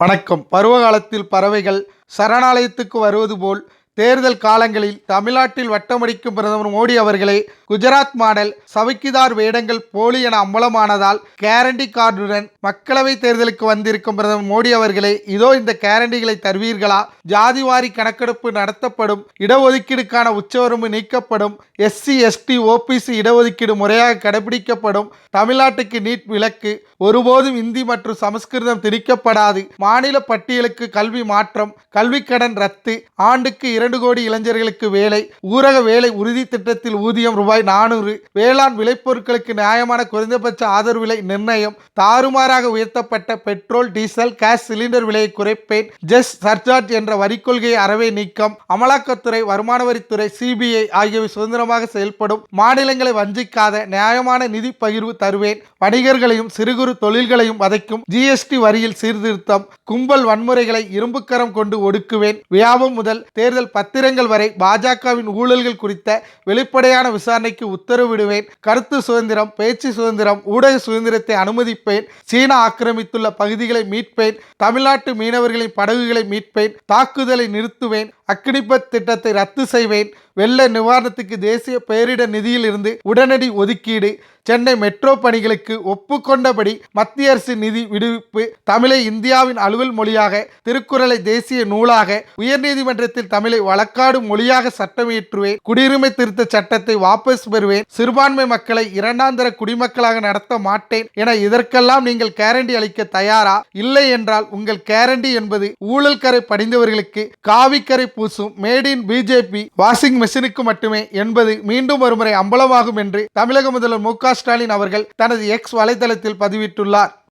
வணக்கம். பருவகாலத்தில் பறவைகள் சரணாலயத்துக்கு வருவது போல் தேர்தல் காலங்களில் தமிழ்நாட்டில் வட்டமடிக்கும் பிரதமர் மோடி அவர்களே குஜராத் மாடல் சவுக்கிதார் வேடங்கள் போலி என அம்பலமானதால் கேரண்டி கார்டுடன் மக்களவை தேர்தலுக்கு வந்திருக்கும் பிரதமர் மோடி அவர்களே இதோ இந்த கேரண்டிகளை தருவீர்களா? ஜாதிவாரி கணக்கெடுப்பு நடத்தப்படும் இடஒதுக்கீடுக்கான உச்சவரம்பு நீக்கப்படும் எஸ்சி எஸ்டி ஓபிசி இடஒதுக்கீடு முறையாக கடைபிடிக்கப்படும் தமிழ்நாட்டுக்கு நீட் விலக்கு ஒருபோதும் இந்தி மற்றும் சமஸ்கிருதம் திணிக்கப்படாது மாநில பட்டியலுக்கு கல்வி மாற்றம் கல்விக்கடன் ரத்து ஆண்டுக்கு இரண்டு கோடி இளைஞர்களுக்கு வேலை ஊரக வேலை உறுதி திட்டத்தில் ஊதியம் ரூபாய் நானூறு வேளாண் விளைபொருட்களுக்கு நியாயமான குறைந்தபட்ச ஆதரவு விலை நிர்ணயம் தாறுமாறாக உயர்த்தப்பட்ட பெட்ரோல் டீசல் கேஸ் சிலிண்டர் விலையை குறைப்பேன். ஜெஸ் சர்சார்ஜ் என்ற வரி கொள்கையை அறவே நீக்கம். அமலாக்கத்துறை வருமான வரித்துறை சிபிஐ ஆகியவை சுதந்திரமாக செயல்படும். மாநிலங்களை வஞ்சிக்காத நியாயமான நிதி பகிர்வு தருவேன். வணிகர்களையும் சிறு குறு தொழில்களையும் வதைக்கும் ஜிஎஸ்டி வரியில் சீர்திருத்தம். கும்பல் வன்முறைகளை இரும்புக்கரம் கொண்டு ஒடுக்குவேன். வியாபம் முதல் தேர்தல் பத்திரங்கள் வரை பாஜகவின் ஊழல்கள் குறித்த வெளிப்படையான விசாரணைக்கு உத்தரவிடுவேன். கருத்து சுதந்திரம் பேச்சு சுதந்திரம் ஊடக சுதந்திரத்தை அனுமதிப்பேன். சீனா ஆக்கிரமித்துள்ள பகுதிகளை மீட்பேன். தமிழ்நாட்டு மீனவர்களின் படகுகளை மீட்பேன். தாக்குதலை நிறுத்துவேன். அக்னிபத் திட்டத்தை ரத்து செய்வேன். வெள்ள நிவாரணத்துக்கு தேசிய பேரிடர் நிதியில் இருந்து உடனடி ஒதுக்கீடு. சென்னை மெட்ரோ பணிகளுக்கு ஒப்புக்கொண்டபடி மத்திய அரசு நிதி விடுவிப்பு. தமிழை இந்தியாவின் அலுவல் மொழியாக திருக்குறளை தேசிய நூலாக உயர்நீதிமன்றத்தில் தமிழை வழக்காடும் மொழியாக சட்டமியற்றுவேன் குடியுரிமை திருத்த சட்டத்தை வாபஸ் பெறுவேன். சிறுபான்மை மக்களை இரண்டாந்தர குடிமக்களாக நடத்த மாட்டேன் என இதற்கெல்லாம் நீங்கள் கேரண்டி அளிக்க தயாரா? இல்லை என்றால் உங்கள் கேரண்டி என்பது ஊழல் கரை படிந்தவர்களுக்கு காவிக்கரை பூசும். மேட் இன் பிஜேபி வாஷிங் மெஷினுக்கு மட்டுமே என்பது மீண்டும் ஒருமுறை அம்பலமாகும் என்று தமிழக முதல்வர் மு ஸ்டாலின் அவர்கள் தனது எக்ஸ் வலைதளத்தில் பதிவிட்டுள்ளார்.